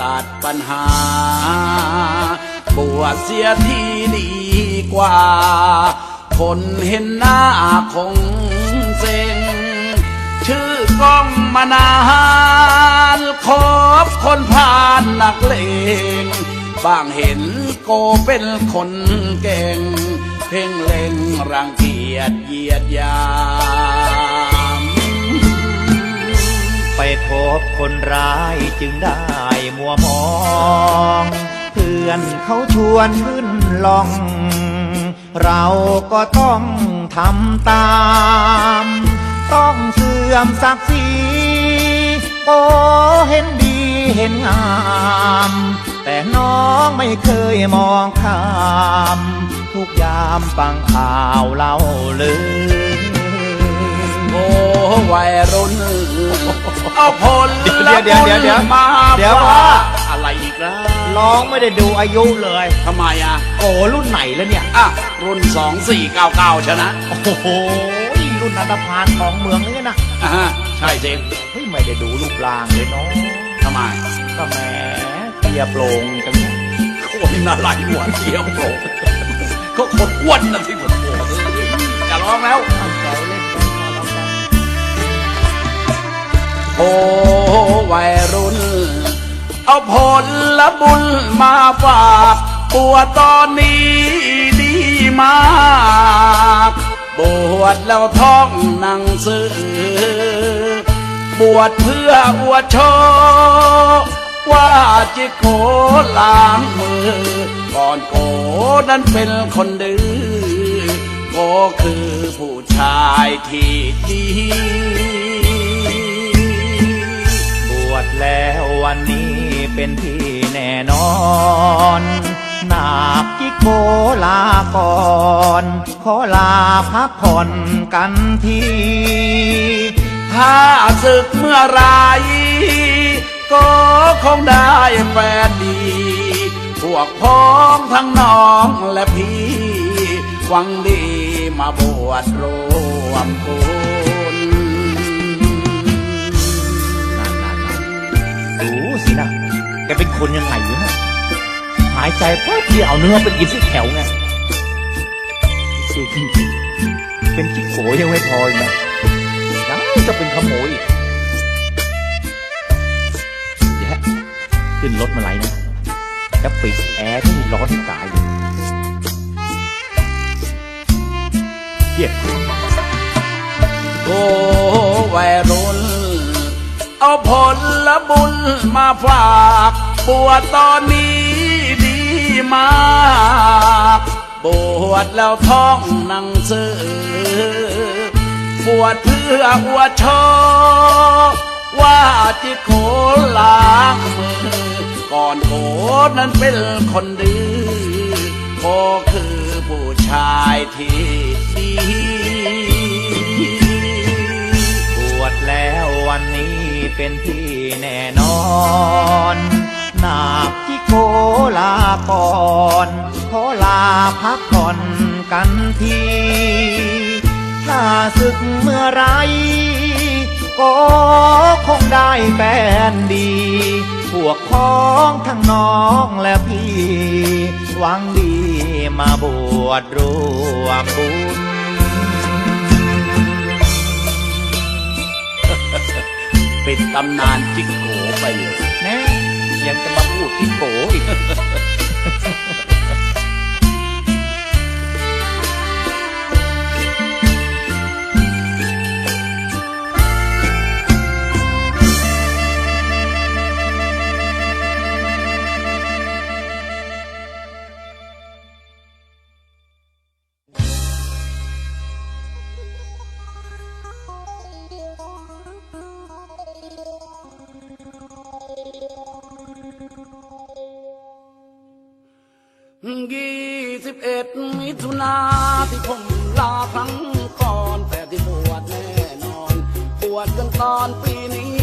ตัดปัญหา บวชเสียทีดีกว่า คนเห็นหน้าคงเซ็ง ชื่อกล้องมานานคบคนผ่านนักเลงบางเห็นโกเป็นคนเก่ง เพ่งเล็งรังเกียจเยียดยามไปพบคนร้ายจึงได้ มัวมอง เพื่อนเขาชวนขึ้นลอง เราก็ต้องทำตาม ต้องเสื่อมศักดิ์ศรีโอเห็นดีเห็นงาม แต่น้องไม่เคยมองข้าม ทุกยามฟังข่าวเล่าลือโอ้วัยรุ่น เอาผลเดี๋ยวเดี๋ยวเดี๋ยวเดี๋ยวมาเดี๋ยวฝากว่า อะไรอีกนะร้องไม่ได้ดูอายุเลยทำไมอะโอ้รุ่นไหนแล้วเนี่ย อะรุ่นสองสี่เก้าเก้าชนะโอ้โหรุ่นอันธพาลของเมืองนี่นะอ่าฮะใช่สิเฮ้ยไม่ได้ดูรูปร่างเลยเนาะทำไมก็แหมเกียร์โปร่งจังเนี่ยคนอะไรหัวเขียวโผล่ก็คนอ้วนนะที่ผมโผล่จะร้องแล้วตั้งใจ โอ้วัยรุ่น เอาผลละบุญมาฝากปวตอนนี้ดีมากบวชแล้วท่องหนังสือบวชเพื่ออวดโชว์ว่าจิโกล้างมือ ก่อนโกนั้นเป็นคนดื้อโกคือผู้ชายที่ดี แล้ววันนี้เป็นที่แน่นอนนาคกิโกลาก่อนขอลาพักผ่อนกันที ถ้าศึกเมื่อไรก็คงได้แฟนดี พวกพ้องทั้งน้องและพี่หวังดีมาบวชรวมบุญ นะแกเป็นคนยังไงวะเนี่หายใจแป๊บเดียวเอาเนื้อไปกินที่แถวไงสุดจริงๆเป็นจิ๊กโกยังไม่พออีกนะยังจะเป็นขโมยอีกเดี๋ยวขึ้นรถมาไหลนะจะปิดแอร์ที่ร้อนตายเยเยี่ยโอ้วัยรุ่น เอาผลละบุญมาฝากบวชตอนนี้ดีมากบวชแล้วท่องหนังสือบวชเพื่ออวดโชว์ว่าจิตโขล้างมือ ก่อนโขนั้นเป็นคนดื้อโขคือผู้ชายที่ดีบวชแล้ววันนี้ เป็นที่แน่นอนนาคที่โคลาก่อนขอลาพักผ่อนกันทีถ้าศึกเมื่อไร ก็คงได้แฟนดี พวกพ้องทั้งน้องและพี่ หวังดีมาบวชรวมบุญ ปิดตำนานจิกโกไปเลย แน่ยังจะมาพูดที่โกอีก ยี่สิบเอ็ดมิถุนาที่ผมลาครั้งก่อนแต่ที่บวชแน่นอน บวชกันตอนปีนี้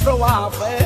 เพราะว่าแฟน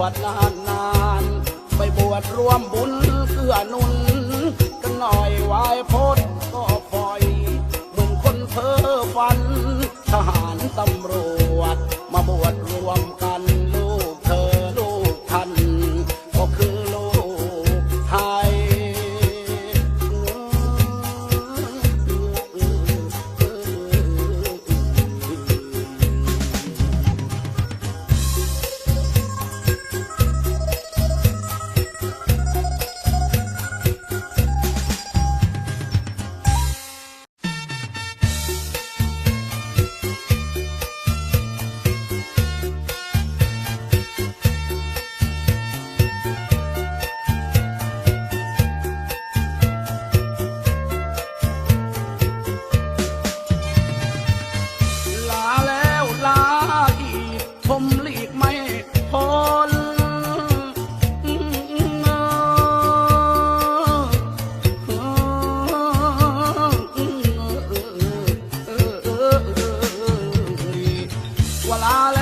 วชนานนานไปบวชร่วมบุญเกื้อนุนกันหน่อยไหวโพด 我拉了。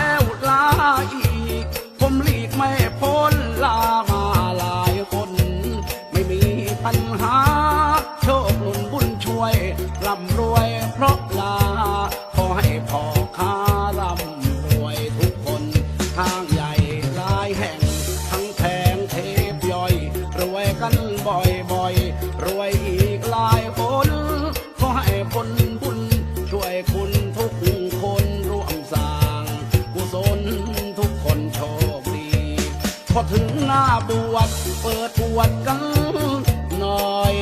พอถึงหน้าบวชเปิดปวดกันหน่อย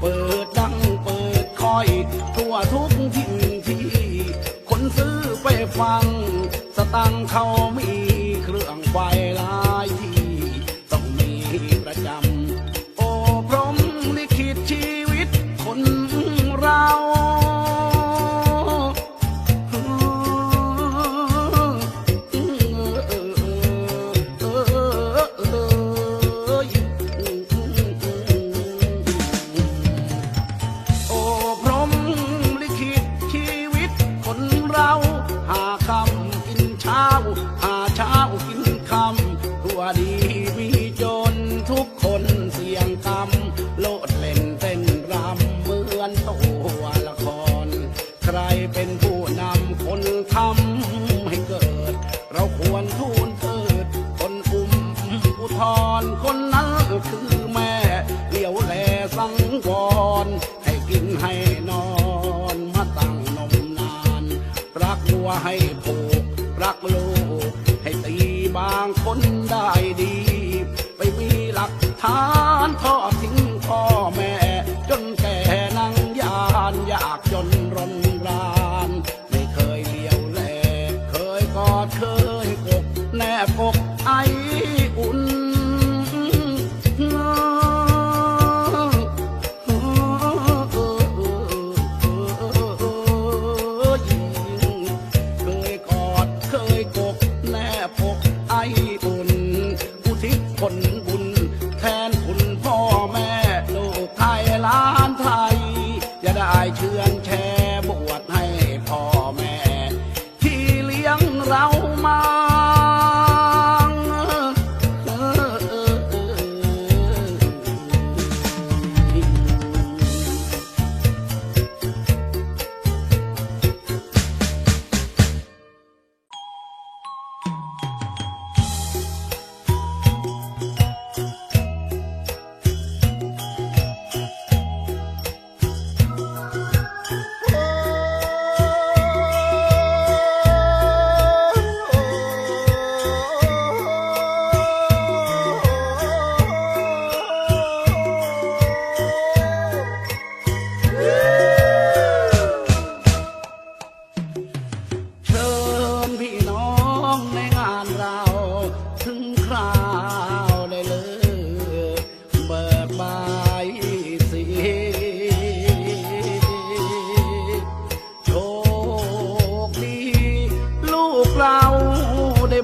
เปิดดังเปิดคอย ทั่วทุกทิ่ที่ คนซื้อไปฟัง สตังเขามี ให้ผูกรักล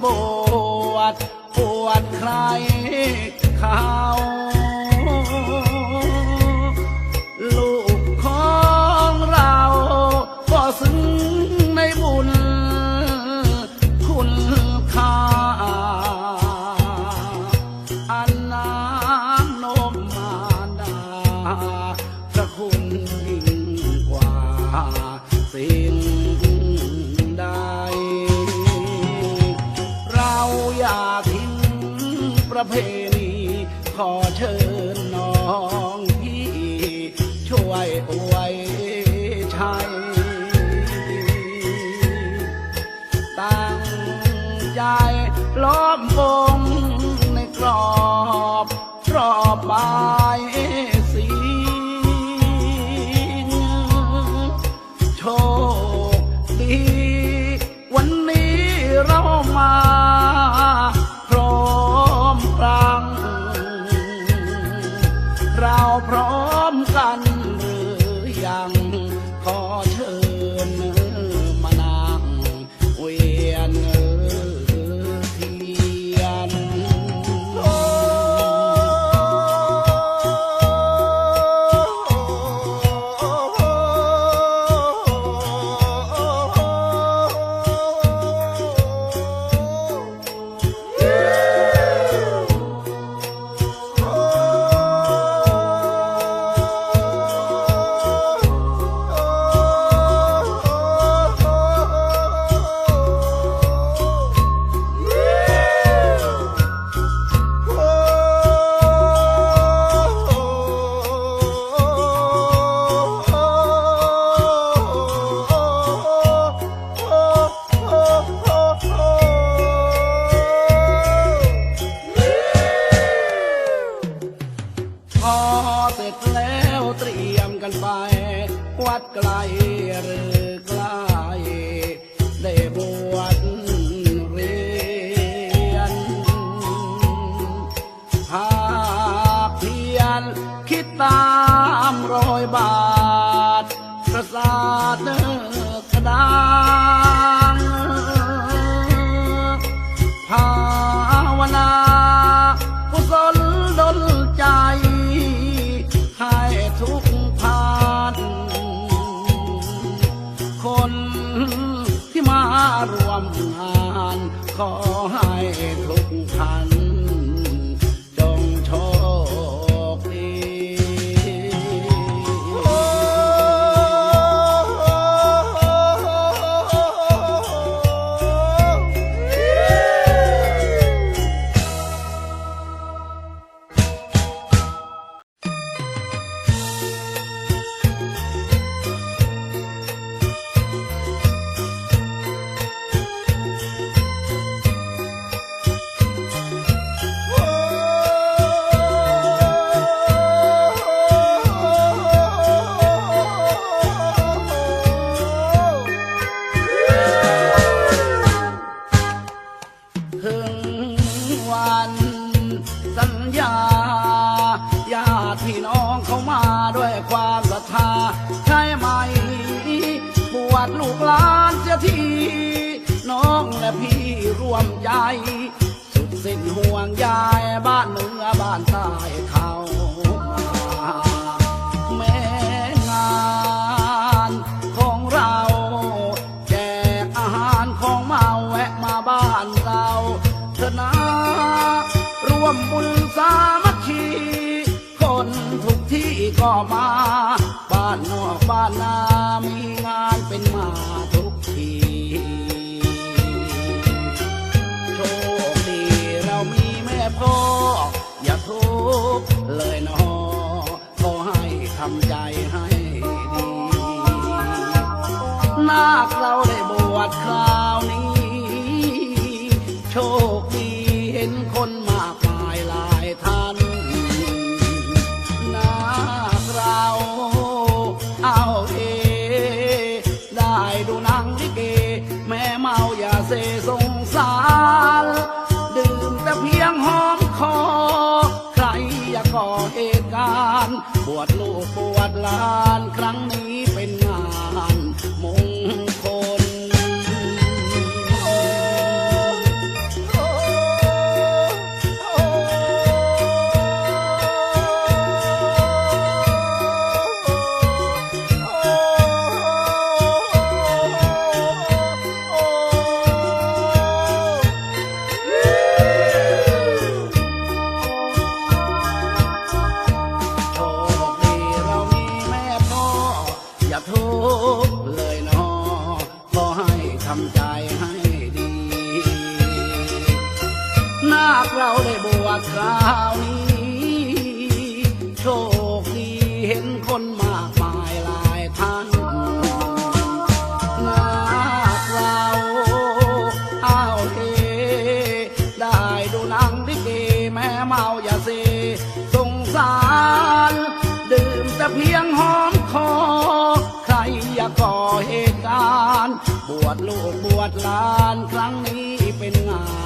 บวชบวดใครเขา ศาเดกระดางภาวนาผู้สลดลใจ ให้ทุกผ่านคนที่มาร่วมงานขอ พี่น้องเขามาด้วยความศรัทธาใช่ไหมปวดลูกหลานเสียทีน้องและพี่ร่วมใจ สุดสิ้นห่วงใยบ้านเหนือบ้านใต้เขา ก็มา บ้านนอกบ้านนา มีงานเป็นมาทุกที โชคดีเรามีแม่พ่อ อย่าทุกข์เลยนอขอให้ทำใจให้ดี นาคเราได้บวชครา บวชลูกบวชหลานครั้งนี้เป็นงาน อย่าทุกข์เลยนอขอให้ทำใจให้ดีนาคเราได้บวชคราวนี้ บวชลูกบวชหลานครั้งนี้เป็นงาน